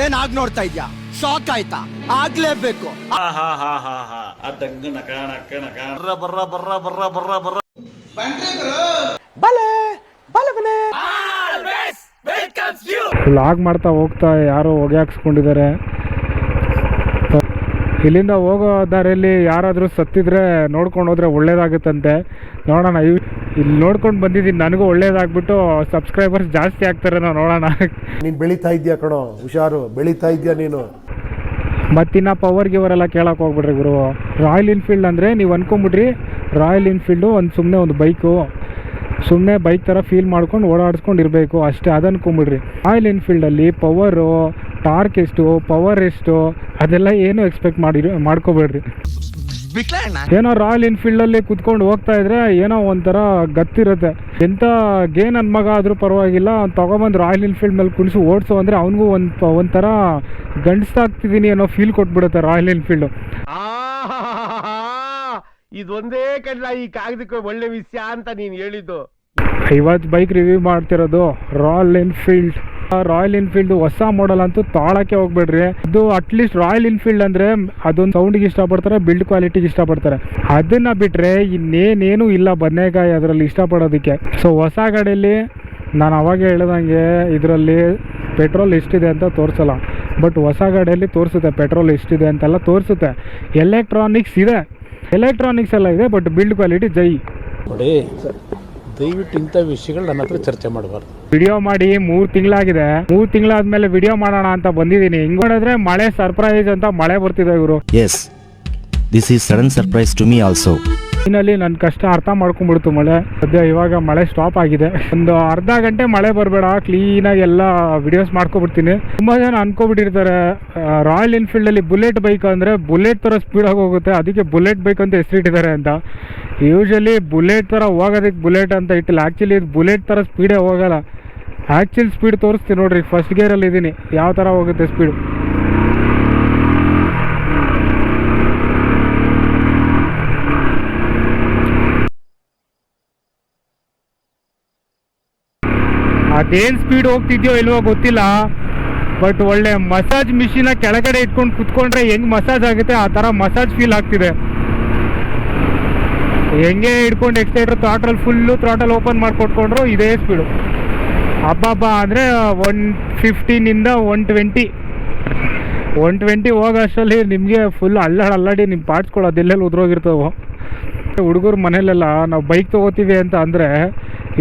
ಏನ್ ಆಗ್ ನೋಡ್ತಾ ಇದ್ಯಾ? ಶಾಕ್ ಆಯ್ತಾ? ಆಗ್ಲೇಬೇಕು. ಲಾಗ್ ಮಾಡ್ತಾ ಹೋಗ್ತಾ ಯಾರೋ ಹೊಗೆ ಹಾಕ್ಸ್ಕೊಂಡಿದ್ದಾರೆ. ಇಲ್ಲಿಂದ ಹೋಗೋ ದಾರಿಯಲ್ಲಿ ಯಾರಾದರೂ ಸತ್ತಿದ್ರೆ ನೋಡ್ಕೊಂಡು ಹೋದ್ರೆ ಒಳ್ಳೇದಾಗುತ್ತಂತೆ. ನೋಡೋಣ ಇವ್- ಇಲ್ಲಿ ನೋಡ್ಕೊಂಡು ಬಂದಿದ್ದೀನಿ ನನಗೂ ಒಳ್ಳೇದಾಗ್ಬಿಟ್ಟು ಸಬ್ಸ್ಕ್ರೈಬರ್ಸ್ ಜಾಸ್ತಿ ಆಗ್ತಾರೆ ನಾವು ನೋಡೋಣ. ನೀನು ಬೆಳೀತಾ ಇದೆಯಾ ಕಣೋ? ಹುಷಾರು ಬೆಳೀತಾ ಇದೆಯಾ ನೀನು? ಮತ್ತಿನ್ನ ಪವರ್ ಗಿವರ್ ಕೇಳಕ್ಕೆ ಹೋಗ್ಬಿಡ್ರಿ ಗುರು. ರಾಯಲ್ ಎನ್ಫೀಲ್ಡ್ ಅಂದರೆ ನೀವು ಅನ್ಕೊಂಬಿಡ್ರಿ ರಾಯಲ್ ಎನ್ಫೀಲ್ಡು ಒಂದು ಸುಮ್ಮನೆ ಒಂದು ಬೈಕು ಸುಮ್ಮನೆ ಬೈಕ್ ಥರ ಫೀಲ್ ಮಾಡ್ಕೊಂಡು ಓಡಾಡಿಸ್ಕೊಂಡು ಇರಬೇಕು ಅಷ್ಟೇ ಅದು ಅನ್ಕೊಂಬಿಡ್ರಿ. ರಾಯಲ್ ಎನ್ಫೀಲ್ಡಲ್ಲಿ ಪವರು ಟಾರ್ಕ್ ಎಷ್ಟು ಪವರ್ ಎಷ್ಟು ಅದೆಲ್ಲ ಏನು ಎಕ್ಸ್ಪೆಕ್ಟ್ ಮಾಡಿ ಮಾಡ್ಕೋಬೇಡ್ರಿ. ಏನೋ ರಾಯಲ್ ಎನ್ಫೀಲ್ಡಲ್ಲಿ ಕುತ್ಕೊಂಡು ಹೋಗ್ತಾ ಇದ್ರೆ ಏನೋ ಒಂಥರ ಗತ್ತಿರುತ್ತೆ. ಎಂಥ ಗೇ ನನ್ನ ಮಗ ಆದರೂ ಪರವಾಗಿಲ್ಲ ಅವ್ನು ತೊಗೊಂಬಂದು ರಾಯಲ್ ಎನ್ಫೀಲ್ಡ್ ಮೇಲೆ ಕುಣಿಸಿ ಓಡಿಸು ಅಂದರೆ ಅವನಿಗೂ ಒಂದು ಒಂಥರ ಗಂಡಸಾಗ್ತಿದ್ದೀನಿ ಅನ್ನೋ ಫೀಲ್ ಕೊಟ್ಬಿಡುತ್ತೆ ರಾಯಲ್ ಎನ್ಫೀಲ್ಡು ಇದೊಂದೇ ಕಡ್ಲ ಈ ಕಾಗದಕ್ಕೆ ಒಳ್ಳೆ ವಿಷಯ ಅಂತ ನೀನ್ ಹೇಳಿದ್ದು. ಇವತ್ತು ಬೈಕ್ ರಿವ್ಯೂ ಮಾಡ್ತಿರೋದು ರಾಯಲ್ ಎನ್ಫೀಲ್ಡ್ ರಾಯಲ್ ಎನ್ಫೀಲ್ಡ್ ಹೊಸ ಮಾಡಲ್ ಅಂತೂ ತಾಳಕ್ಕೆ ಹೋಗ್ಬೇಡ್ರಿ. ಅದು ಅಟ್ಲೀಸ್ಟ್ ರಾಯಲ್ ಎನ್ಫೀಲ್ಡ್ ಅಂದ್ರೆ ಅದೊಂದು ಸೌಂಡಿಗೆ ಇಷ್ಟಪಡ್ತಾರೆ ಬಿಲ್ಡ್ ಕ್ವಾಲಿಟಿಗೆ ಇಷ್ಟಪಡ್ತಾರೆ. ಅದನ್ನ ಬಿಟ್ರೆ ಇನ್ನೇನೇನು ಇಲ್ಲ ಬದನೆಕಾಯಿ ಅದರಲ್ಲಿ ಇಷ್ಟಪಡೋದಕ್ಕೆ. ಸೊ ಹೊಸ ಗಾಡಿಯಲ್ಲಿ ನಾನು ಅವಾಗ ಹೇಳ್ದಂಗೆ ಇದರಲ್ಲಿ ಪೆಟ್ರೋಲ್ ಎಷ್ಟಿದೆ ಅಂತ ತೋರಿಸಲ್ಲ. ಬಟ್ ಹೊಸ ಗಾಡಿಯಲ್ಲಿ ತೋರಿಸುತ್ತೆ ಪೆಟ್ರೋಲ್ ಎಷ್ಟಿದೆ ಅಂತೆಲ್ಲ ತೋರಿಸುತ್ತೆ. ಎಲೆಕ್ಟ್ರಾನಿಕ್ಸ್ ಇದೆ. ಎಲೆಕ್ಟ್ರಾನಿಕ್ಸ್ ಎಲ್ಲ ಇದೆ ಬಟ್ ಬಿಲ್ಡ್ ಕ್ವಾಲಿಟಿ ಜೈ. ನೋಡಿ, ದಯವಿಟ್ಟು ಇಂಥ ವಿಷಯಗಳು ನನ್ನ ಹತ್ರ ಚರ್ಚೆ ಮಾಡಬಾರ್ದು. ವಿಡಿಯೋ ಮಾಡಿ ಮೂರ್ ತಿಂಗಳಾಗಿದೆ. ಮೂರ್ ತಿಂಗಳಾದ್ಮೇಲೆ ವಿಡಿಯೋ ಮಾಡೋಣ ಅಂತ ಬಂದಿದ್ದೀನಿ. ಹಿಂಗ್ ನೋಡಿದ್ರೆ ಮಳೆ ಸರ್ಪ್ರೈಸ್ ಅಂತ ಮಳೆ ಬರ್ತಿದೆ ಇವರು. Yes this is sudden surprise to me also. ಇನ್ನಲ್ಲಿ ನನ್ನ ಕಷ್ಟ ಅರ್ಥ ಮಾಡ್ಕೊಂಡ್ಬಿಡ್ತು ಮಳೆ. ಸದ್ಯ ಇವಾಗ ಮಳೆ ಸ್ಟಾಪ್ ಆಗಿದೆ. ಒಂದು ಅರ್ಧ ಗಂಟೆ ಮಳೆ ಬರಬೇಡ. ಕ್ಲೀನಾಗಿ ಎಲ್ಲ ವಿಡಿಯೋಸ್ ಮಾಡ್ಕೊಬಿಡ್ತೀನಿ ತುಂಬಾ ಜನ ಅನ್ಕೊಬಿಟ್ಟಿರ್ತಾರೆ ರಾಯಲ್ ಎನ್ಫೀಲ್ಡ್ ಅಲ್ಲಿ ಬುಲೆಟ್ ಬೈಕ್ ಅಂದ್ರೆ ಬುಲೆಟ್ ತರ ಸ್ಪೀಡ್ ಆಗಿ ಹೋಗುತ್ತೆ. ಅದಕ್ಕೆ ಬುಲೆಟ್ ಬೈಕ್ ಅಂತ ಹೆಸರಿಟ್ಟಿದ್ದಾರೆ ಅಂತ. ಯೂಶಲಿ ಬುಲೆಟ್ ತರ ಹೋಗೋದಕ್ಕೆ ಬುಲೆಟ್ ಅಂತ ಇಟ್ಟಿಲ್ಲ. ಆ್ಯಕ್ಚುಲಿ ಇದು ಬುಲೆಟ್ ತರ ಸ್ಪೀಡೇ ಹೋಗಲ್ಲ. ಆಕ್ಚುಲ್ ಸ್ಪೀಡ್ ತೋರಿಸ್ತೀನಿ ನೋಡ್ರಿ ಫಸ್ಟ್ ಗೇರಲ್ಲಿ ಇದ್ದೀನಿ ಯಾವ ಥರ ಹೋಗುತ್ತೆ ಸ್ಪೀಡು ಅದೇನು ಸ್ಪೀಡ್ ಹೋಗ್ತಿದ್ಯೋ ಇಲ್ವೋ ಗೊತ್ತಿಲ್ಲ. ಬಟ್ ಒಳ್ಳೆ ಮಸಾಜ್ ಮಿಷಿನ ಕೆಳಗಡೆ ಇಟ್ಕೊಂಡು ಕುತ್ಕೊಂಡ್ರೆ ಹೆಂಗ್ ಮಸಾಜ್ ಆಗುತ್ತೆ? ಆ ಥರ ಮಸಾಜ್ ಫೀಲ್ ಆಗ್ತಿದೆ. ಹೆಂಗೆ ಹಿಡ್ಕೊಂಡು ಎಕ್ಸೈಟ್ರ್ ಥ್ರಾಟಲ್ ಫುಲ್ಲು ಥ್ರಾಟಲ್ ಓಪನ್ ಮಾಡಿಕೊಟ್ಕೊಂಡ್ರು ಇದೇ ಸ್ಪೀಡು ಹಬ್ಬ ಅಂದರೆ ಒನ್ ಫಿಫ್ಟೀನಿಂದ ಒನ್ ಟ್ವೆಂಟಿ ಒನ್ ಟ್ವೆಂಟಿ ಹೋಗೋ ಅಷ್ಟರಲ್ಲಿ ನಿಮಗೆ ಫುಲ್ ಅಲ್ಲಾಡ ಅಲ್ಲಾಡಿ ನಿಮ್ಮ ಪಾರ್ಟ್ಸ್ಗಳು ಎಲ್ಲೆಲ್ಲಿ ಉದ್ರೋಗಿರ್ತಾವೋ. ಹುಡುಗರು ಮನೇಲೆಲ್ಲ ನಾವು ಬೈಕ್ ತೊಗೋತೀವಿ ಅಂತ ಅಂದರೆ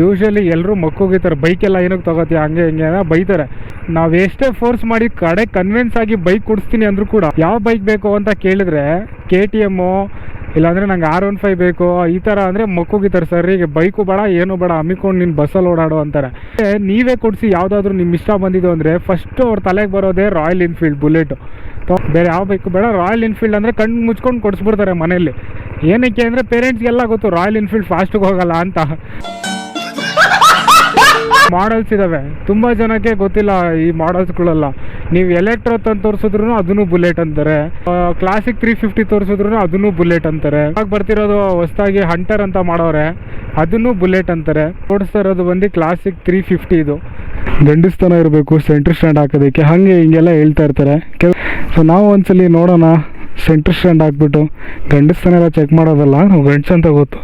ಯೂಶ್ವಲಿ ಎಲ್ಲರೂ ಮಕ್ಕೋಗಿರ್ತಾರೆ. ಬೈಕೆಲ್ಲ ಏನಕ್ಕೆ ತೊಗೋತಿ ಹಂಗೆ ಹಿಂಗೆ ಬೈತಾರೆ. ನಾವು ಎಷ್ಟೇ ಫೋರ್ಸ್ ಮಾಡಿ ಕಡೆ ಕನ್ವಿನ್ಸ್ ಆಗಿ ಬೈಕ್ ಕೊಡಿಸ್ತೀನಿ ಅಂದರೂ ಕೂಡ ಯಾವ ಬೈಕ್ ಬೇಕು ಅಂತ ಕೇಳಿದ್ರೆ ಕೆ ಟಿ ಎಮ್ಮು ಇಲ್ಲಾಂದರೆ ನಂಗೆ ಆರ್ ಒನ್ ಫೈವ್ ಬೇಕು. ಈ ಥರ ಅಂದರೆ ಮಕ್ಕೋಗಿತಾರೆ ಸರ್ ಈಗ ಬೈಕು ಬೇಡ, ಏನು ಬೇಡ. ಹಮ್ಮಿಕೊಂಡು ನೀನು ಬಸ್ಸಲ್ಲಿ ಓಡಾಡು ಅಂತಾರೆ. ನೀವೇ ಕೊಡಿಸಿ ಯಾವುದಾದ್ರೂ ನಿಮ್ಮ ಇಷ್ಟ ಬಂದಿದ್ದು ಅಂದರೆ ಫಸ್ಟು ಅವ್ರ ತಲೆಗೆ ಬರೋದೇ ರಾಯಲ್ ಎನ್ಫೀಲ್ಡ್ ಬುಲೆಟು ಬೇರೆ ಯಾವ ಬೈಕು ಬೇಡ. ರಾಯಲ್ ಎನ್ಫೀಲ್ಡ್ ಅಂದರೆ ಕಣ್ಣು ಮುಚ್ಕೊಂಡು ಕೊಡಿಸ್ಬಿಡ್ತಾರೆ ಮನೆಯಲ್ಲಿ. ಏನಕ್ಕೆ ಅಂದರೆ ಪೇರೆಂಟ್ಸ್ಗೆಲ್ಲ ಗೊತ್ತು ರಾಯಲ್ ಎನ್ಫೀಲ್ಡ್ ಫಾಸ್ಟಿಗೆ ಹೋಗಲ್ಲ ಅಂತ. ಮಾಡಲ್ಸ್ ಇದಾವೆ. ತುಂಬಾ ಜನಕ್ಕೆ ಗೊತ್ತಿಲ್ಲ ಈ ಮಾಡಲ್ಸ್ಗಳೆಲ್ಲ ನೀವು ಎಲೆಕ್ಟ್ರೋ ತಂದು ತೋರಿಸಿದ್ರು ಅದನ್ನು ಬುಲೆಟ್ ಅಂತಾರೆ. ಕ್ಲಾಸಿಕ್ ತ್ರೀ ಫಿಫ್ಟಿ ತೋರಿಸಿದ್ರು ಅದನ್ನು ಬುಲೆಟ್ ಅಂತಾರೆ. ಇವಾಗ ಬರ್ತಿರೋದು ಹೊಸದಾಗಿ ಹಂಟರ್ ಅಂತ ಮಾಡೋರೆ ಅದನ್ನು ಬುಲೆಟ್ ಅಂತಾರೆ. ಓಡಿಸ್ತಾ ಇರೋದು ಬಂದು ಕ್ಲಾಸಿಕ್ ತ್ರೀ ಫಿಫ್ಟಿ ಇದು. ಗಂಡಸ್ತನ ಇರಬೇಕು ಸೆಂಟ್ರ್ ಸ್ಟ್ಯಾಂಡ್ ಹಾಕೋದಕ್ಕೆ. ಹಾಗೆ ಹಿಂಗೆಲ್ಲ ಹೇಳ್ತಾ ಇರ್ತಾರೆ. ಸೊ ನಾವು ಒಂದ್ಸಲಿ ನೋಡೋಣ ಸೆಂಟ್ರ್ ಸ್ಟ್ಯಾಂಡ್ ಹಾಕ್ಬಿಟ್ಟು ಗಂಡಸ್ತನ ಎಲ್ಲ ಚೆಕ್ ಮಾಡೋದಲ್ಲ ನಾವು ಅಂತ ಗೊತ್ತು.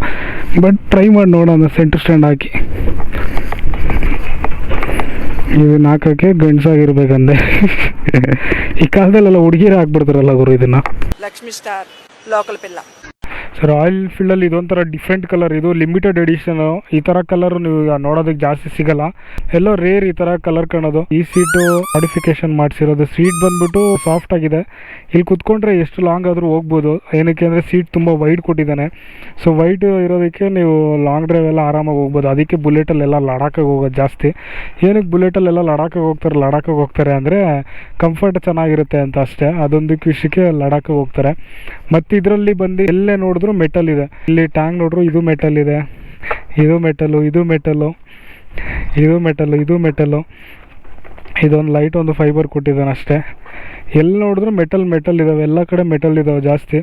ಬಟ್ ಟ್ರೈ ಮಾಡಿ ನೋಡೋಣ ಸೆಂಟ್ರ್ ಸ್ಟ್ಯಾಂಡ್ ಹಾಕಿ. ಇದನ್ನ ಹಾಕಕ್ಕೆ ಗಂಡ್ಸಾಗಿರ್ಬೇಕಂದೆ ಈ ಕಾಲದಲ್ಲೆಲ್ಲ ಹುಡುಗಿರ ಹಾಕ್ಬಿಡ್ತಾರಲ್ಲ ಗುರು ಇದನ್ನ. ಲಕ್ಷ್ಮಿ ಸ್ಟಾರ್ ಲೋಕಲ್ ಪಿಲ್ಲ. ಸರ್ ಆಯಿಲ್ ಫೀಲ್ಡಲ್ಲಿ ಇದೊಂಥರ ಡಿಫ್ರೆಂಟ್ ಕಲರ್ ಇದು ಲಿಮಿಟೆಡ್ ಎಡಿಷನು ಈ ಥರ ಕಲರ್ ನೀವು ಈಗ ನೋಡೋದಕ್ಕೆ ಜಾಸ್ತಿ ಸಿಗಲ್ಲ. ಎಲ್ಲೋ ರೇರ್ ಈ ಥರ ಕಲರ್ ಕಾಣೋದು. ಈ ಸೀಟು ಮಾಡಿಫಿಕೇಶನ್ ಮಾಡಿಸಿರೋದು. ಸೀಟ್ ಬಂದ್ಬಿಟ್ಟು ಸಾಫ್ಟ್ ಆಗಿದೆ. ಇಲ್ಲಿ ಕುತ್ಕೊಂಡ್ರೆ ಎಷ್ಟು ಲಾಂಗ್ ಆದರೂ ಹೋಗ್ಬೋದು. ಏನಕ್ಕೆ ಅಂದರೆ ಸೀಟ್ ತುಂಬ ವೈಡ್ ಕೊಟ್ಟಿದ್ದಾನೆ. ಸೊ ವೈಡ್ ಇರೋದಕ್ಕೆ ನೀವು ಲಾಂಗ್ ಡ್ರೈವ್ ಎಲ್ಲ ಆರಾಮಾಗಿ ಹೋಗ್ಬೋದು. ಅದಕ್ಕೆ ಬುಲೆಟಲ್ಲೆಲ್ಲ ಲಡಾಖಿಗೆ ಹೋಗೋದು ಜಾಸ್ತಿ. ಏನಕ್ಕೆ ಬುಲೆಟಲ್ಲೆಲ್ಲ ಲಡಾಖಿಗೆ ಹೋಗ್ತಾರೆ ಲಡಾಖಿಗೆ ಹೋಗ್ತಾರೆ ಅಂದರೆ ಕಂಫರ್ಟ್ ಚೆನ್ನಾಗಿರುತ್ತೆ ಅಂತ ಅಷ್ಟೇ. ಅದೊಂದು ವಿಷಯಕ್ಕೆ ಲಡಾಖಿಗೆ ಹೋಗ್ತಾರೆ. ಮತ್ತು ಇದರಲ್ಲಿ ಬಂದು ಎಲ್ಲೇ ನೋಡಿದ್ರು ಮೆಟಲ್ ಇದೆ. ಇಲ್ಲಿ ಟ್ಯಾಂಗ್ ನೋಡಿದ್ರು ಇದು ಮೆಟಲ್ ಇದೆ. ಇದು ಮೆಟಲು ಇದು ಮೆಟಲು ಇದು ಮೆಟಲು ಇದು ಮೆಟಲು ಇದೊಂದು ಲೈಟ್ ಒಂದು ಫೈಬರ್ ಕೊಟ್ಟಿದ್ದಾನೆ ಅಷ್ಟೇ. ಎಲ್ಲಿ ನೋಡಿದ್ರು ಮೆಟಲ್ ಮೆಟಲ್ ಇದಾವೆ. ಎಲ್ಲ ಕಡೆ ಮೆಟಲ್ ಇದಾವೆ ಜಾಸ್ತಿ.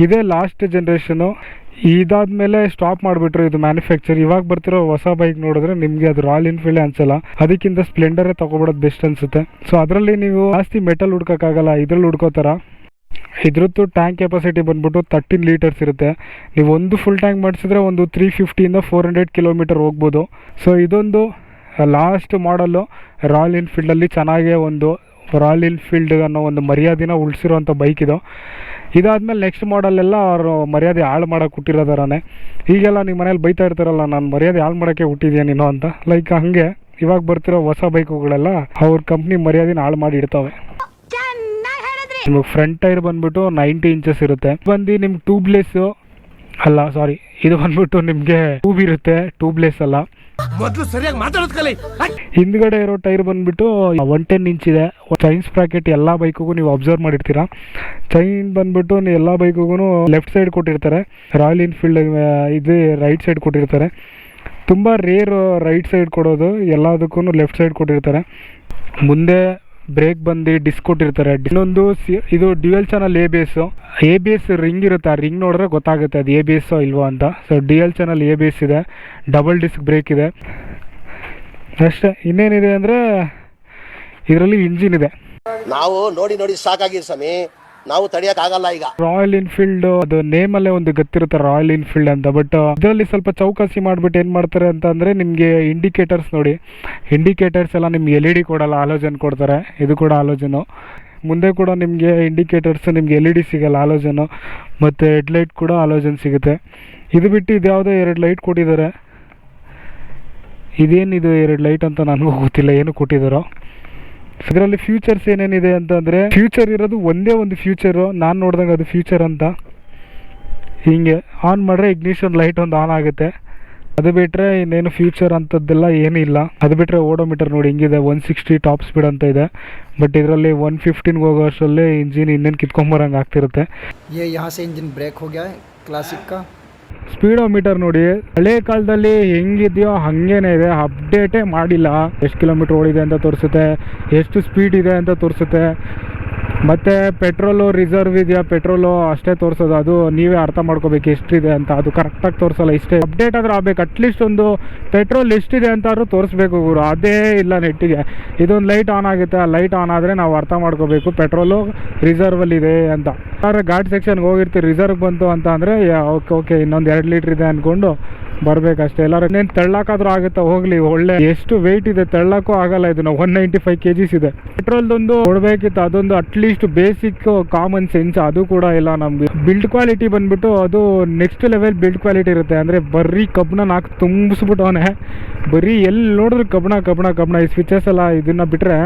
ಇದೇ ಲಾಸ್ಟ್ ಜನ್ರೇಷನು ಇದಾದ್ಮೇಲೆ ಸ್ಟಾಪ್ ಮಾಡಿಬಿಟ್ರು ಇದು ಮ್ಯಾನುಫ್ಯಾಕ್ಚರ್ ಇವಾಗ ಬರ್ತಿರೋ ಹೊಸ ಬೈಕ್ ನೋಡಿದ್ರೆ ನಿಮಗೆ ಅದು ರಾಯಲ್ ಎನ್ಫೀಲ್ಡ್ ಅನ್ಸಲ್ಲ. ಅದಕ್ಕಿಂತ ಸ್ಪ್ಲೆಂಡರೇ ತೊಗೊಬಿಡೋದು ಬೆಸ್ಟ್ ಅನ್ಸುತ್ತೆ. ಸೊ ಅದರಲ್ಲಿ ನೀವು ಜಾಸ್ತಿ ಮೆಟಲ್ ಹುಡ್ಕೋಕ್ಕಾಗಲ್ಲ. ಇದ್ರಲ್ಲಿ ಹುಡ್ಕೋತಾರ. ಇದ್ರದ್ದು ಟ್ಯಾಂಕ್ ಕೆಪಾಸಿಟಿ ಬಂದ್ಬಿಟ್ಟು ತರ್ಟೀನ್ ಲೀಟರ್ಸ್ ಇರುತ್ತೆ. ನೀವು ಒಂದು ಫುಲ್ ಟ್ಯಾಂಕ್ ಮಾಡಿಸಿದ್ರೆ ಒಂದು ತ್ರೀ ಫಿಫ್ಟಿಯಿಂದ ಫೋರ್ ಹಂಡ್ರೆಡ್ ಕಿಲೋಮೀಟರ್ ಹೋಗ್ಬೋದು. ಸೊ ಇದೊಂದು ಲಾಸ್ಟ್ ಮಾಡಲ್ಲು ರಾಯಲ್ ಎನ್ಫೀಲ್ಡಲ್ಲಿ ಚೆನ್ನಾಗೇ ಒಂದು ರಾಯಲ್ ಎನ್ಫೀಲ್ಡ್ ಅನ್ನೋ ಒಂದು ಮರ್ಯಾದೆನ ಉಳಿಸಿರೋಂಥ ಬೈಕ್ ಇದು. ಇದಾದಮೇಲೆ ನೆಕ್ಸ್ಟ್ ಮಾಡಲೆಲ್ಲ ಅವರು ಮರ್ಯಾದೆ ಹಾಳು ಮಾಡೋಕೆ ಹುಟ್ಟಿರೋದಾರನೇ. ಈಗೆಲ್ಲ ನಿಮ್ಮ ಮನೇಲಿ ಬೈತಾ ಇರ್ತಾರಲ್ಲ, ನಾನು ಮರ್ಯಾದೆ ಹಾಳು ಮಾಡೋಕ್ಕೆ ಹುಟ್ಟಿದ್ಯಾ ನೀನು? ಅಂತ. ಲೈಕ್ ಹಾಗೆ ಇವಾಗ ಬರ್ತಿರೋ ಹೊಸ ಬೈಕುಗಳೆಲ್ಲ ಅವ್ರ ಕಂಪ್ನಿ ಮರ್ಯಾದೆನ ಹಾಳು ಮಾಡಿ ಇಡ್ತವೆ. ನಿಮಗೆ ಫ್ರಂಟ್ ಟೈರ್ ಬಂದ್ಬಿಟ್ಟು ನೈಂಟಿ ಇಂಚಸ್ ಇರುತ್ತೆ. ಬಂದು ನಿಮ್ಗೆ ಟ್ಯೂಬ್ಲೆಸ್ ಅಲ್ಲ ಸಾರಿ ಇದು ಬಂದ್ಬಿಟ್ಟು ನಿಮಗೆ ಟ್ಯೂಬ್ ಇರುತ್ತೆ ಟ್ಯೂಬ್ಲೆಸ್ ಅಲ್ಲ. ಮೊದಲು ಸರಿಯಾಗಿ ಮಾತಾಡೋದ್ ಕಲಿ. ಹಿಂದ್ಗಡೆ ಇರೋ ಟೈರ್ ಬಂದ್ಬಿಟ್ಟು ಒನ್ ಟೆನ್ ಇಂಚ್ ಇದೆ. ಚೈನ್ ಸ್ಪ್ರಾಕೆಟ್ ಎಲ್ಲ ಬೈಕಿಗೂ ನೀವು ಅಬ್ಸರ್ವ್ ಮಾಡಿರ್ತೀರಾ? ಚೈನ್ ಬಂದ್ಬಿಟ್ಟು ನೀವು ಎಲ್ಲ ಬೈಕಿಗೂ ಲೆಫ್ಟ್ ಸೈಡ್ ಕೊಟ್ಟಿರ್ತಾರೆ. ರಾಯಲ್ ಎನ್ಫೀಲ್ಡ್ ಇದು ರೈಟ್ ಸೈಡ್ ಕೊಟ್ಟಿರ್ತಾರೆ. ತುಂಬ ರೇರ್ ರೈಟ್ ಸೈಡ್ ಕೊಡೋದು ಎಲ್ಲದಕ್ಕೂ ಲೆಫ್ಟ್ ಸೈಡ್ ಕೊಟ್ಟಿರ್ತಾರೆ. ಮುಂದೆ ಬ್ರೇಕ್ ಬಂದು ಡಿಸ್ಕ್ ಕೊಟ್ಟಿರ್ತಾರೆ. ಇನ್ನೊಂದು ಇದು dual channel A B S A B S ring ಇರುತ್ತೆ. ಆ ರಿಂಗ್ ನೋಡಿದ್ರೆ ಗೊತ್ತಾಗುತ್ತೆ ಅದು ಎ ಬಿ ಎಸ್ ಇಲ್ವೋ ಅಂತ. So dual channel A B S ಇದೆ. ಡಬಲ್ ಡಿಸ್ಕ್ ಬ್ರೇಕ್ ಇದೆ. ಅಷ್ಟೇ ಇನ್ನೇನಿದೆ ಅಂದರೆ, ಇದರಲ್ಲಿ ಇಂಜಿನ್ ಇದೆ. ನಾವು ನೋಡಿ ನೋಡಿ ಸಾಕಾಗಿದೆ ಸ್ವಾಮಿ. ನಾವು ತಡೆಯಕ್ಕಾಗಲ್ಲ ಈಗ. ರಾಯಲ್ ಎನ್ಫೀಲ್ಡ್ ಅದು ನೇಮ್ ಅಲ್ಲೇ ಒಂದು ಗೊತ್ತಿರುತ್ತೆ ರಾಯಲ್ ಎನ್ಫೀಲ್ಡ್ ಅಂತ ಬಟ್ ಇದರಲ್ಲಿ ಸ್ವಲ್ಪ ಚೌಕಾಸಿ ಮಾಡಿಬಿಟ್ಟು ಏನು ಮಾಡ್ತಾರೆ ಅಂತ ಅಂದರೆ ನಿಮಗೆ ಇಂಡಿಕೇಟರ್ಸ್ ನೋಡಿ. ಇಂಡಿಕೇಟರ್ಸ್ ಎಲ್ಲ ನಿಮ್ಗೆ ಎಲ್ ಇ ಡಿ ಕೊಡಲ್ಲ ಆಲೋಜನ್ ಕೊಡ್ತಾರೆ. ಇದು ಕೂಡ ಆಲೋಜನು ಮುಂದೆ ಕೂಡ ನಿಮಗೆ ಇಂಡಿಕೇಟರ್ಸ್ ನಿಮ್ಗೆ ಎಲ್ ಇ ಡಿ ಸಿಗಲ್ಲ ಆಲೋಜನು ಮತ್ತು ಹೆಡ್ಲೈಟ್ ಕೂಡ ಆಲೋಜನ್ ಸಿಗುತ್ತೆ. ಇದು ಬಿಟ್ಟು ಇದು ಯಾವುದೋ ಎರಡು ಲೈಟ್ ಕೊಟ್ಟಿದ್ದಾರೆ. ಇದೇನಿದು ಎರಡು ಲೈಟ್ ಅಂತ ನನಗೂ ಗೊತ್ತಿಲ್ಲ, ಏನು ಕೊಟ್ಟಿದ್ದಾರೋ. ಇದರಲ್ಲಿ ಫ್ಯೂಚರ್ಸ್ ಏನೇನಿದೆ ಅಂತಂದರೆ ಫ್ಯೂಚರ್ ಇರೋದು ಒಂದೇ ಒಂದು ಫ್ಯೂಚರು ನಾನು ನೋಡ್ದಂಗೆ ಅದು ಫ್ಯೂಚರ್ ಅಂತ. ಹೀಗೆ ಆನ್ ಮಾಡಿದ್ರೆ ಇಗ್ನಿಷನ್ ಲೈಟ್ ಒಂದು ಆನ್ ಆಗುತ್ತೆ. ಅದು ಬಿಟ್ಟರೆ ಇನ್ನೇನು ಫ್ಯೂಚರ್ ಅಂಥದ್ದೆಲ್ಲ ಏನು ಇಲ್ಲ. ಅದು ಬಿಟ್ಟರೆ ಓಡೋಮೀಟರ್ ನೋಡಿ ಹಿಂಗಿದೆ ಒನ್ ಸಿಕ್ಸ್ಟಿ ಟಾಪ್ ಸ್ಪೀಡ್ ಅಂತ ಇದೆ. ಬಟ್ ಇದರಲ್ಲಿ ಒನ್ ಫಿಫ್ಟೀನ್ಗೆ ಹೋಗೋ ಅಷ್ಟರಲ್ಲಿ ಇಂಜಿನ್ ಇನ್ನೇನು ಕಿತ್ಕೊಂಬರಂಗೆ ಆಗ್ತಿರುತ್ತೆ. ಏ ಸೆ ಇಂಜಿನ್ ಬ್ರೇಕ್ ಹೋಗ್ಯಾ? ಕ್ಲಾಸಿಕ್ ಸ್ಪೀಡೋ ಮೀಟರ್ ನೋಡಿ. ಹಳೆ ಕಾಲದಲ್ಲಿ ಹೆಂಗಿದೆಯೋ ಹಂಗೇನೆ ಇದೆ. ಅಪ್ಡೇಟೇ ಮಾಡಿಲ್ಲ. ಎಷ್ಟು ಕಿಲೋಮೀಟರ್ ಓಡಿದೆ ಅಂತ ತೋರಿಸುತ್ತೆ. ಎಷ್ಟು ಸ್ಪೀಡ್ ಇದೆ ಅಂತ ತೋರಿಸುತ್ತೆ. ಮತ್ತು ಪೆಟ್ರೋಲು ರಿಸರ್ವ್ ಇದೆಯಾ? ಪೆಟ್ರೋಲು ಅಷ್ಟೇ ತೋರಿಸೋದು. ಅದು ನೀವೇ ಅರ್ಥ ಮಾಡ್ಕೋಬೇಕು ಎಷ್ಟಿದೆ ಅಂತ. ಅದು ಕರೆಕ್ಟಾಗಿ ತೋರಿಸಲ್ಲ ಇಷ್ಟೇ. ಅಪ್ಡೇಟ್ ಆದರೂ ಆಗಬೇಕು. ಅಟ್ಲೀಸ್ಟ್ ಒಂದು ಪೆಟ್ರೋಲ್ ಎಷ್ಟಿದೆ ಅಂತಾದ್ರೂ ತೋರಿಸ್ಬೇಕು ಗುರು. ಅದೇ ಇಲ್ಲ ನೆಟ್ಟಿಗೆ. ಇದೊಂದು ಲೈಟ್ ಆನ್ ಆಗುತ್ತೆ. ಆ ಲೈಟ್ ಆನ್ ಆದರೆ ನಾವು ಅರ್ಥ ಮಾಡ್ಕೋಬೇಕು. ಪೆಟ್ರೋಲು ರಿಸರ್ವಲ್ಲಿದೆ ಅಂತ. ಯಾರು ಘಾಟ್ ಸೆಕ್ಷನ್ಗೆ ಹೋಗಿರ್ತೀವಿ ರಿಸರ್ವ್ ಬಂತು ಅಂತ ಅಂದರೆ ಓಕೆ ಓಕೆ, ಇನ್ನೊಂದು ಎರಡು ಲೀಟ್ರ್ ಇದೆ ಅಂದ್ಕೊಂಡು ಬರ್ಬೇಕಷ್ಟೇ. ಎಲ್ಲರೂ ಇನ್ನೇನು ತಳ್ಳಾಕಾದ್ರೂ ಆಗುತ್ತಾ? ಹೋಗ್ಲಿ, ಒಳ್ಳೆ ಎಷ್ಟು ವೆಯ್ಟ್ ಇದೆ, ತಳ್ಳಕ್ಕೂ ಆಗಲ್ಲ ಇದನ್ನ ಒನ್ ನೈಂಟಿ ಫೈವ್ ಕೆ ಇದೆ. ಪೆಟ್ರೋಲ್ದೊಂದು ಕೊಡಬೇಕಿತ್ತು, ಅದೊಂದು ಅಟ್ಲೀಸ್ಟ್ ಬೇಸಿಕ್ ಕಾಮನ್ ಸೆನ್ಸ್ ಅದು ಕೂಡ ಇಲ್ಲ ನಮ್ಗೆ. ಬಿಲ್ಡ್ ಕ್ವಾಲಿಟಿ ಬಂದ್ಬಿಟ್ಟು ಅದು ನೆಕ್ಸ್ಟ್ ಲೆವೆಲ್ ಬಿಲ್ಡ್ ಕ್ವಾಲಿಟಿ ಇರುತ್ತೆ. ಅಂದರೆ ಬರೀ ಕಬ್ಬನ ನಾಲ್ಕು ತುಂಬಿಸ್ಬಿಟ್ಟವನೆ ಬರೀ ಎಲ್ಲಿ ನೋಡಿದ್ರು ಕಬ್ಬಣ ಕಬ್ಬಣ ಕಬ್ಬಣ. ಈ ಸ್ವಿಚಸ್ ಎಲ್ಲ ಇದನ್ನ ಬಿಟ್ಟರೆ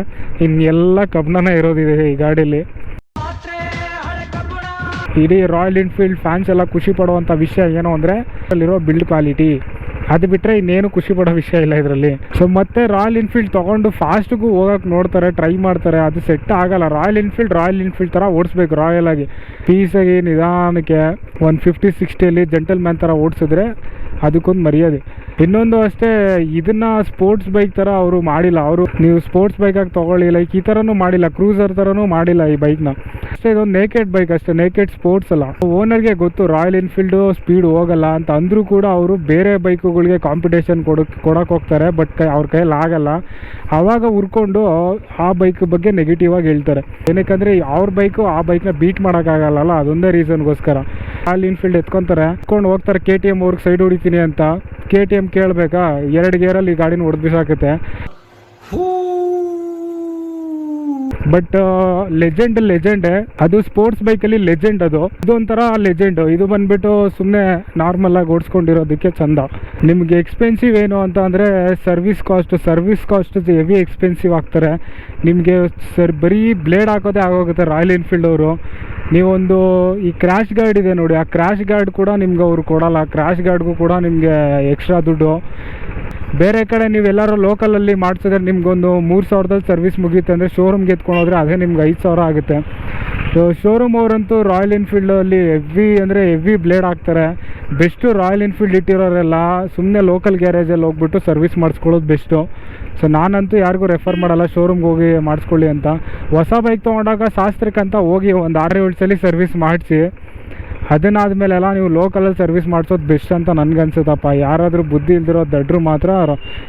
ಇನ್ನೆಲ್ಲ ಕಬ್ಬಣನೇ ಇರೋದಿದೆ ಈ ಗಾಡೀಲಿ. ಇಡೀ ರಾಯಲ್ ಎನ್ಫೀಲ್ಡ್ ಫ್ಯಾನ್ಸ್ ಎಲ್ಲ ಖುಷಿ ಪಡುವಂಥ ವಿಷಯ ಏನು ಅಂದರೆ ಅಲ್ಲಿರೋ ಬಿಲ್ಡ್ ಕ್ವಾಲಿಟಿ ಅದು ಬಿಟ್ಟರೆ ಇನ್ನೇನು ಖುಷಿ ಪಡೋ ವಿಷಯ ಇಲ್ಲ ಇದರಲ್ಲಿ. ಸೊ ಮತ್ತೆ ರಾಯಲ್ ಎನ್ಫೀಲ್ಡ್ ತೊಗೊಂಡು ಫಾಸ್ಟ್ಗೂ ಹೋಗೋಕೆ ನೋಡ್ತಾರೆ ಟ್ರೈ ಮಾಡ್ತಾರೆ, ಅದು ಸೆಟ್ ಆಗಲ್ಲ. ರಾಯಲ್ ಎನ್ಫೀಲ್ಡ್ ರಾಯಲ್ ಎನ್ಫೀಲ್ಡ್ ಥರ ಓಡಿಸ್ಬೇಕು ರಾಯಲ್ ಆಗಿ. ಪೀಸಾಗಿ ನಿಧಾನಕ್ಕೆ ಒಂದು ಫಿಫ್ಟಿ ಸಿಕ್ಸ್ಟಿಯಲ್ಲಿ ಜೆಂಟಲ್ ಮ್ಯಾನ್ ಥರ ಓಡಿಸಿದ್ರೆ ಅದಕ್ಕೊಂದು ಮರ್ಯಾದೆ. ಇನ್ನೊಂದು ಅಷ್ಟೇ, ಇದನ್ನ ಸ್ಪೋರ್ಟ್ಸ್ ಬೈಕ್ ಥರ ಅವರು ಮಾಡಿಲ್ಲ. ಅವರು ನೀವು ಸ್ಪೋರ್ಟ್ಸ್ ಬೈಕಾಗಿ ತೊಗೊಳ್ಳಿ ಲೈಕ್ ಈ ಥರನೂ ಮಾಡಿಲ್ಲ ಕ್ರೂಸರ್ ಥರನೂ ಮಾಡಿಲ್ಲ ಈ ಬೈಕ್ನ ಅಷ್ಟೇ, ಇದೊಂದು ನೇಕೆಡ್ ಬೈಕ್ ಅಷ್ಟೇ ನೇಕೆಡ್ ಸ್ಪೋರ್ಟ್ಸ್ ಅಲ್ಲ. ಓನರ್ಗೆ ಗೊತ್ತು ರಾಯಲ್ ಎನ್ಫೀಲ್ಡು ಸ್ಪೀಡ್ ಹೋಗಲ್ಲ ಅಂತ ಅಂದರೂ ಕೂಡ ಅವರು ಬೇರೆ ಬೈಕುಗಳಿಗೆ ಕಾಂಪಿಟೇಷನ್ ಕೊಡೋಕೆ ಕೊಡೋಕೆ ಹೋಗ್ತಾರೆ ಬಟ್ ಕೈ, ಅವ್ರ ಕೈಯಲ್ಲಿ ಆಗಲ್ಲ. ಆವಾಗ ಉರ್ಕೊಂಡು ಆ ಬೈಕ್ ಬಗ್ಗೆ ನೆಗೆಟಿವ್ ಆಗಿ ಹೇಳ್ತಾರೆ. ಏನಕ್ಕಂದ್ರೆ, ಅವ್ರ ಬೈಕು ಆ ಬೈಕ್ನ ಬೀಟ್ ಮಾಡೋಕ್ಕಾಗಲ್ಲ ಅದೊಂದೇ ರೀಸನ್ಗೋಸ್ಕರ ರಾಯಲ್ ಎನ್ಫೀಲ್ಡ್ ಎತ್ಕೊಂತಾರೆ, ಎತ್ಕೊಂಡು ಹೋಗ್ತಾರೆ ಕೆ ಟಿ ಎಂ ಅವ್ರಿಗೆ ಸೈಡ್ ಅಂತ ಕೆ ಟಿ ಎಂ ಕೇಳಬೇಕಾ? ಎರಡು ಗೇರಲ್ಲಿ ಈ ಗಾಡಿನ ಹೊಡೆದು ಬಿಸಾಕುತ್ತೆ. ಬಟ್ ಲೆಜೆಂಡ್ ಲೆಜೆಂಡ್ ಅದು ಸ್ಪೋರ್ಟ್ಸ್ ಬೈಕಲ್ಲಿ ಲೆಜೆಂಡ್ ಅದು. ಇದೊಂಥರ ಲೆಜೆಂಡ್ ಇದು ಬಂದ್ಬಿಟ್ಟು ಸುಮ್ಮನೆ ನಾರ್ಮಲ್ ಆಗಿ ಓಡಿಸ್ಕೊಂಡಿರೋದಕ್ಕೆ ಚಂದ. ನಿಮಗೆ ಎಕ್ಸ್ಪೆನ್ಸಿವ್ ಏನು ಅಂತ ಅಂದರೆ service cost service cost heavy expensive ಆಗ್ತಾರೆ. ನಿಮಗೆ ಸರ್ ಬರೀ ಬ್ಲೇಡ್ ಹಾಕೋದೇ ಆಗೋಗುತ್ತೆ ರಾಯಲ್ ಎನ್ಫೀಲ್ಡ್ ಅವರು. ನೀವೊಂದು ಈ ಕ್ರ್ಯಾಶ್ ಗಾರ್ಡ್ ಇದೆ ನೋಡಿ, ಆ ಕ್ರ್ಯಾಶ್ ಗಾರ್ಡ್ ಕೂಡ ನಿಮ್ಗೆ ಅವ್ರು ಕೊಡಲ್ಲ. ಕ್ರ್ಯಾಶ್ ಗಾರ್ಡ್ಗೂ ಕೂಡ ನಿಮಗೆ ಎಕ್ಸ್ಟ್ರಾ ದುಡ್ಡು. ಬೇರೆ ಕಡೆ ನೀವು ಎಲ್ಲರೂ ಲೋಕಲಲ್ಲಿ ಮಾಡಿಸಿದ್ರೆ ನಿಮ್ಗೊಂದು ಮೂರು ಸಾವಿರದಲ್ಲಿ ಸರ್ವಿಸ್ ಮುಗಿಯುತ್ತೆ ಅಂದರೆ ಶೋರೂಮ್ಗೆ ಎತ್ಕೊಂಡು ಹೋದರೆ ಅದೇ ನಿಮ್ಗೆ ಐದು ಸಾವಿರ ಆಗುತ್ತೆ. ಸೊ ಶೋರೂಮ್ ಅವರಂತೂ ರಾಯಲ್ ಎನ್ಫೀಲ್ಡಲ್ಲಿ ಹೆವಿ ಅಂದರೆ ಹೆವಿ ಬ್ಲೇಡ್ ಹಾಕ್ತಾರೆ. ಬೆಸ್ಟು ರಾಯಲ್ ಎನ್ಫೀಲ್ಡ್ ಇಟ್ಟಿರೋರೆಲ್ಲ ಸುಮ್ಮನೆ ಲೋಕಲ್ ಗ್ಯಾರೇಜಲ್ಲಿ ಹೋಗ್ಬಿಟ್ಟು ಸರ್ವಿಸ್ ಮಾಡಿಸ್ಕೊಳ್ಳೋದು ಬೆಸ್ಟು. ಸೊ ನಾನಂತೂ ಯಾರಿಗೂ ರೆಫರ್ ಮಾಡಲ್ಲ ಶೋರೂಮ್ಗೆ ಹೋಗಿ ಮಾಡಿಸ್ಕೊಳ್ಳಿ ಅಂತ. ಹೊಸ ಬೈಕ್ ತೊಗೊಂಡಾಗ ಶಾಸ್ತ್ರಕ್ಕಂತ ಹೋಗಿ ಒಂದು ಆರು ಏಳು ಸಲ ಸರ್ವಿಸ್ ಮಾಡಿಸಿ. ಅದನ್ನಾದ್ಮೇಲೆಲ್ಲ ನೀವು ಲೋಕಲಲ್ಲಿ ಸರ್ವಿಸ್ ಮಾಡಿಸೋದು ಬೆಸ್ಟ್ ಅಂತ ನನಗನ್ಸುತ್ತಪ್ಪ. ಯಾರಾದರೂ ಬುದ್ಧಿ ಇಲ್ದಿರೋ ದಡ್ರು ಮಾತ್ರ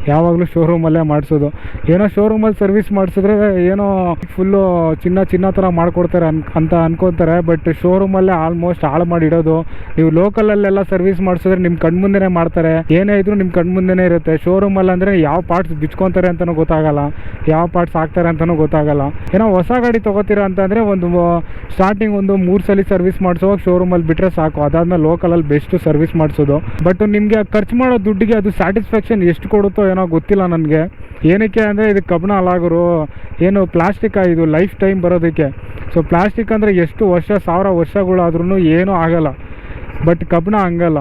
ಯಾವಾಗಲೂ ಶೋರೂಮಲ್ಲೇ ಮಾಡಿಸೋದು. ಏನೋ ಶೋರೂಮಲ್ಲಿ ಸರ್ವಿಸ್ ಮಾಡಿಸಿದ್ರೆ ಏನೋ ಫುಲ್ಲು ಚಿನ್ನ ಚಿನ್ನ ಥರ ಮಾಡಿಕೊಡ್ತಾರೆ ಅನ್, ಅಂತ ಅನ್ಕೊತಾರೆ. ಬಟ್ ಶೋರೂಮಲ್ಲೇ ಆಲ್ಮೋಸ್ಟ್ ಹಾಳು ಮಾಡಿಡೋದು. ನೀವು ಲೋಕಲಲ್ಲೆಲ್ಲ ಸರ್ವಿಸ್ ಮಾಡಿಸಿದ್ರೆ ನಿಮ್ಮ ಕಣ್ಮುಂದೆನೇ ಮಾಡ್ತಾರೆ. ಏನೇ ಇದ್ರೂ ನಿಮ್ಮ ಕಣ್ಮುಂದೆನೇ ಇರುತ್ತೆ. ಶೋರೂಮಲ್ಲಿ ಅಂದರೆ ಯಾವ ಪಾರ್ಟ್ಸ್ ಬಿಚ್ಕೊತಾರೆ ಅಂತಲೂ ಗೊತ್ತಾಗಲ್ಲ. ಯಾವ ಪಾರ್ಟ್ಸ್ ಹಾಕ್ತಾರೆ ಅಂತಲೂ ಗೊತ್ತಾಗಲ್ಲ. ಏನೋ ಹೊಸ ಗಾಡಿ ತೊಗೋತೀರಾ ಅಂತಂದರೆ ಒಂದು ಸ್ಟಾರ್ಟಿಂಗ್ ಒಂದು ಮೂರು ಸಲ ಸರ್ವಿಸ್ ಮಾಡಿಸೋವಾಗ ಶೋರೂಮಲ್ಲಿ ಬಿಟ್ಟರೆ ಸಾಕು. ಅದಾದ್ಮೇಲೆ ಲೋಕಲಲ್ಲಿ ಬೆಸ್ಟ್ ಸರ್ವಿಸ್ ಮಾಡಿಸೋದು. ಬಟ್ ನಿಮಗೆ ಖರ್ಚು ಮಾಡೋ ದುಡ್ಡಿಗೆ ಅದು ಸ್ಯಾಟಿಸ್ಫ್ಯಾಕ್ಷನ್ ಎಷ್ಟು ಕೊಡುತ್ತೋ ಏನೋ ಗೊತ್ತಿಲ್ಲ ನನಗೆ. ಏನಕ್ಕೆ ಅಂದರೆ ಇದು ಕಬ್ಬಣ ಅಲಾಗರು ಏನು ಪ್ಲಾಸ್ಟಿಕ್ ಇದು ಲೈಫ್ ಟೈಮ್ ಬರೋದಕ್ಕೆ. ಸೊ ಪ್ಲಾಸ್ಟಿಕ್ ಅಂದರೆ ಎಷ್ಟು ವರ್ಷ, ಸಾವಿರ ವರ್ಷಗಳಾದ್ರೂ ಏನೂ ಆಗಲ್ಲ. ಬಟ್ ಕಬ್ಬಣ ಹಂಗಲ್ಲ.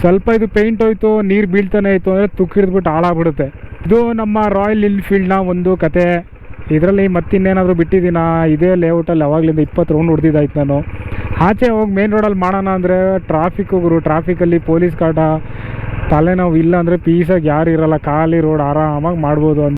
ಸ್ವಲ್ಪ ಇದು ಪೇಂಟ್ ಹೋಯ್ತು, ನೀರು ಬೀಳ್ತಾನೆ ಆಯಿತು ಅಂದರೆ ತುಕ್ಕಿಡ್ದ್ಬಿಟ್ಟು ಹಾಳಾಗ್ಬಿಡುತ್ತೆ. ಇದು ನಮ್ಮ ರಾಯಲ್ ಎನ್ಫೀಲ್ಡ್ನ ಒಂದು ಕತೆ. ಇದರಲ್ಲಿ ಮತ್ತಿನ್ನೇನಾದರೂ ಬಿಟ್ಟಿದ್ದೀನಾ? ಇದೇ ಲೇಔಟಲ್ಲಿ ಯಾವಾಗಲಿಂದ ಇಪ್ಪತ್ತು ರೌಂಡ್ ಹೊಡೆದಿದ್ದಾಯ್ತು ನಾನು. ಆಚೆ ಹೋಗಿ ಮೇನ್ ರೋಡಲ್ಲಿ ಮಾಡೋಣ ಅಂದರೆ ಟ್ರಾಫಿಕ್ ಹೋಗ್ರು ಟ್ರಾಫಿಕಲ್ಲಿ ಪೊಲೀಸ್ ಕಾಟ, ತಲೆನೋವು ಇಲ್ಲ ಅಂದರೆ ಪೀಸಾಗಿ ಯಾರು ಇರಲ್ಲ, ಖಾಲಿ ರೋಡ್ ಆರಾಮಾಗಿ ಮಾಡ್ಬೋದು ಅಂತ.